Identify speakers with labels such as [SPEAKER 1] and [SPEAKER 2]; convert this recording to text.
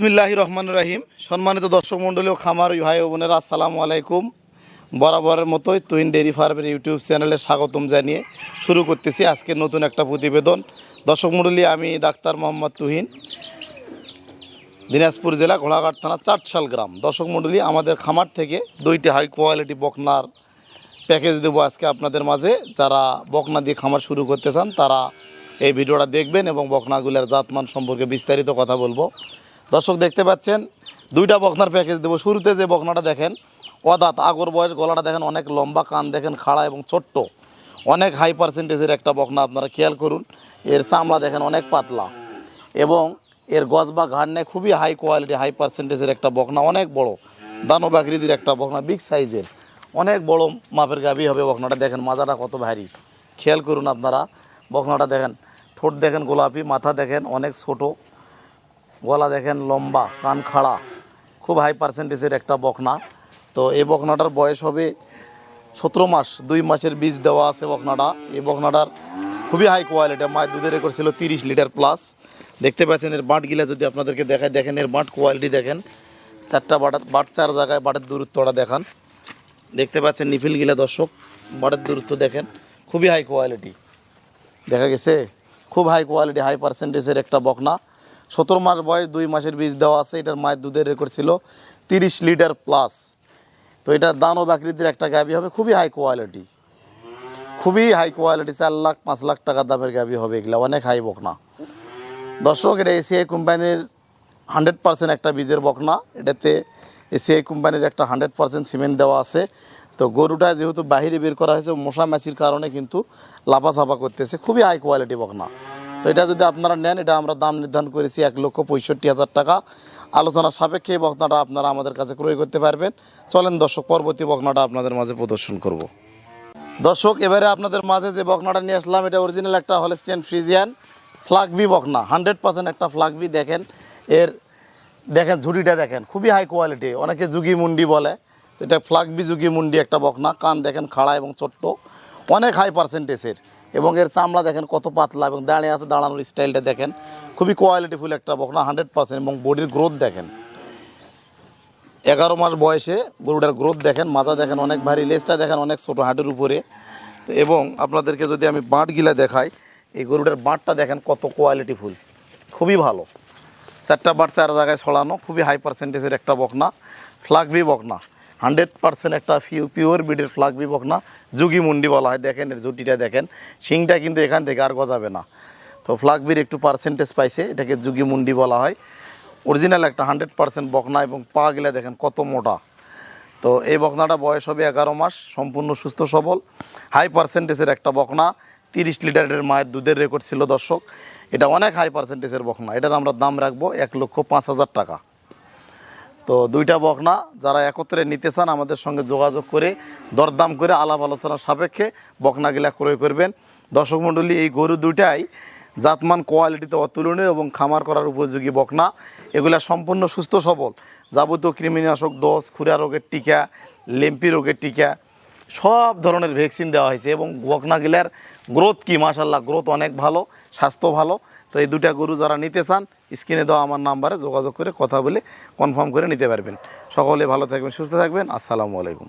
[SPEAKER 1] বিসমিল্লাহ রহমান রাহিম। সম্মানিত দর্শক মণ্ডলী ও খামার ভাই ও বোনেরা, আসসালামু আলাইকুম। বরাবরের মতোই তুইন ডেরি ফার্মের ইউটিউব চ্যানেলে স্বাগতম জানিয়ে শুরু করতেছি আজকে নতুন একটা প্রতিবেদন। দর্শক মণ্ডলী, আমি ডাক্তার মোহাম্মদ তুহিন, দিনাজপুর জেলা ঘোড়াঘাট থানা চাটশাল গ্রাম। দর্শক মণ্ডলী, আমাদের খামার থেকে দুইটি হাই কোয়ালিটি বকনার প্যাকেজ দেবো আজকে আপনাদের মাঝে। যারা বকনা দিয়ে খামার শুরু করতে চান, তারা এই ভিডিওটা দেখবেন এবং বকনাগুলোর জাতমান সম্পর্কে বিস্তারিত কথা বলব। দর্শক দেখতে পাচ্ছেন, দুইটা বকনার প্যাকেজ দেবো। শুরুতে যে বকনাটা দেখেন, অদাত, আগর বয়স, গলাটা দেখেন অনেক লম্বা, কান দেখেন খাড়া এবং ছোট্ট। অনেক হাই পার্সেন্টেজের একটা বকনা আপনারা খেয়াল করুন। এর চামড়া দেখেন অনেক পাতলা এবং এর গজ বা ঘাড় নেয় খুবই হাই কোয়ালিটি হাই পার্সেন্টেজের একটা বকনা, অনেক বড়। দানব আকৃতির একটা বকনা বিগ সাইজের অনেক বড় মাপের গাভী হবে বকনাটা, দেখেন মাজাটা কত ভারী। খেয়াল করুন আপনারা, বকনাটা দেখেন, ঠোঁট দেখেন গোলাপি, মাথা দেখেন অনেক ছোট। গলা দেখেন লম্বা, কান খাড়া, খুব হাই পার্সেন্টেজের একটা বকনা। তো এই বকনাটার বয়স হবে সতেরো মাস, দুই মাসের বীজ দেওয়া আছে বকনাটা। এই বকনাটার খুবই হাই কোয়ালিটি মায়ের দুধের রেকর্ড ছিল তিরিশ লিটার প্লাস দেখতে পাচ্ছেন এর বাঁটগুলা যদি আপনাদেরকে দেখায় দেখেন এর বাঁট কোয়ালিটি দেখেন। চারটা বাট বাট চার জায়গায় বাটের দূরত্বটা দেখান। দেখতে পাচ্ছেন নিফিলগুলা দর্শক, বাটের দূরত্ব দেখেন, খুবই হাই কোয়ালিটি দেখা গেছে? খুব হাই কোয়ালিটি হাই পার্সেন্টেজের একটা বকনা। সতেরো মাস বয়স, দুই মাসের বীজ দেওয়া আছে, এটার মায়ের দুধের রেকর্ড ছিল তিরিশ লিটার প্লাস তো এটা দানব আকৃতির একটা গাভি হবে, খুবই হাই কোয়ালিটি খুবই হাই কোয়ালিটি চার লাখ, পাঁচ লাখ টাকা দামের গাভি হবে এগুলো, অনেক হাই বকনা। দর্শক, এটা এসিআই কোম্পানির হান্ড্রেড পার্সেন্ট একটা বীজের বকনা, এটাতে এসিআই কোম্পানির একটা হান্ড্রেড পার্সেন্ট সিমেন্ট দেওয়া আছে। তো গরুটা যেহেতু বাহিরে বের করা হয়েছে মশা মাছির কারণে কিন্তু লাফাছাপা করতেছে, খুবই হাই কোয়ালিটি বকনা। তো এটা যদি আপনারা নেন, এটা আমরা দাম নির্ধারণ করেছি এক লক্ষ পঁয়ষট্টি হাজার টাকা। আলোচনার সাপেক্ষে বকনাটা আপনারা আমাদের কাছে ক্রয় করতে পারবেন। চলেন দর্শক, পরবর্তী বকনাটা আপনাদের মাঝে প্রদর্শন করব। দর্শক, এবারে আপনাদের মাঝে যে বকনাটা নিয়ে আসলাম, এটা অরিজিনাল একটা হলস্টিয়ান ফ্রিজিয়ান ফ্লাগবি বকনা। হান্ড্রেড পার্সেন্ট একটা ফ্লাগবি দেখেন। এর, দেখেন ঝুড়িটা দেখেন, খুবই হাই কোয়ালিটি অনেকে যুগি মুন্ডি বলে। এটা ফ্লাগবি যুগি মুন্ডি একটা বকনা, কান দেখেন খাড়া এবং ছোট্ট। অনেক হাই পার্সেন্টেজের এবং এর চামড়া দেখেন কত পাতলা এবং দাঁড়িয়ে আছে দাঁড়ানোর স্টাইলটা দেখেন। খুবই কোয়ালিটিফুল একটা বকনা হান্ড্রেড পার্সেন্ট এবং বডির গ্রোথ দেখেন। এগারো মাস বয়সে গরুটার গ্রোথ দেখেন, মাজা দেখেন অনেক ভারী, লেজটা দেখেন অনেক ছোটো হাটের উপরে। এবং আপনাদেরকে যদি আমি বাঁটগুলা দেখাই, এই গরুটার বাঁটটা দেখেন কত কোয়ালিটি ফুল খুবই ভালো। চারটা বাট চার জায়গায় ছড়ানো, খুবই হাই পার্সেন্টেজের একটা বকনা ফ্লাগবি বকনা। হান্ড্রেড পার্সেন্ট একটা পিওর বিডের ফ্লাগবি বকনা যুগি মুন্ডি বলা হয়, দেখেন এর জুটিটা দেখেন। শিংটা কিন্তু এখান থেকে আর গজাবে না। তো ফ্লাগবির একটু পার্সেন্টেজ পাইছে, এটাকে যুগি মুন্ডি বলা হয়। অরিজিনাল একটা হান্ড্রেড পার্সেন্ট বকনা এবং পা গিলা দেখেন কত মোটা। তো এই বকনাটা বয়স হবে এগারো মাস, সম্পূর্ণ সুস্থ, সবল। হাই পার্সেন্টেজের একটা বকনা, তিরিশ লিটারের মায়ের দুধের রেকর্ড ছিল দর্শক। এটা অনেক হাই পার্সেন্টেজের বকনা, এটার আমরা দাম রাখব এক লক্ষ পাঁচ হাজার টাকা। তো দুইটা বকনা যারা একত্রে নিতে চান আমাদের সঙ্গে যোগাযোগ করে, দরদাম করে আলাপ আলোচনার সাপেক্ষে বকনাগুলা ক্রয় করবেন। দর্শক মণ্ডলী, এই গরু দুইটাই জাতমান, কোয়ালিটিতে অতুলনীয় এবং খামার করার উপযোগী বকনা। এগুলা সম্পূর্ণ সুস্থ সবল। যাবতীয় কৃমিনাশক ডোজ খুরা রোগের টিকা, লেম্পি রোগের টিকা, সব ধরনের ভ্যাকসিন দেওয়া হয়েছে এবং বকনাগুলার গ্রোথ কি? মাশাল্লাহ গ্রোথ অনেক ভালো, স্বাস্থ্য ভালো। তো এই দুটা গরু যারা নিতে চান, স্ক্রিনে দেওয়া আমার নাম্বারে যোগাযোগ করে কথা বলে কনফার্ম করে নিতে পারবেন। সকলে ভালো থাকবেন, সুস্থ থাকবেন। আসসালামু আলাইকুম।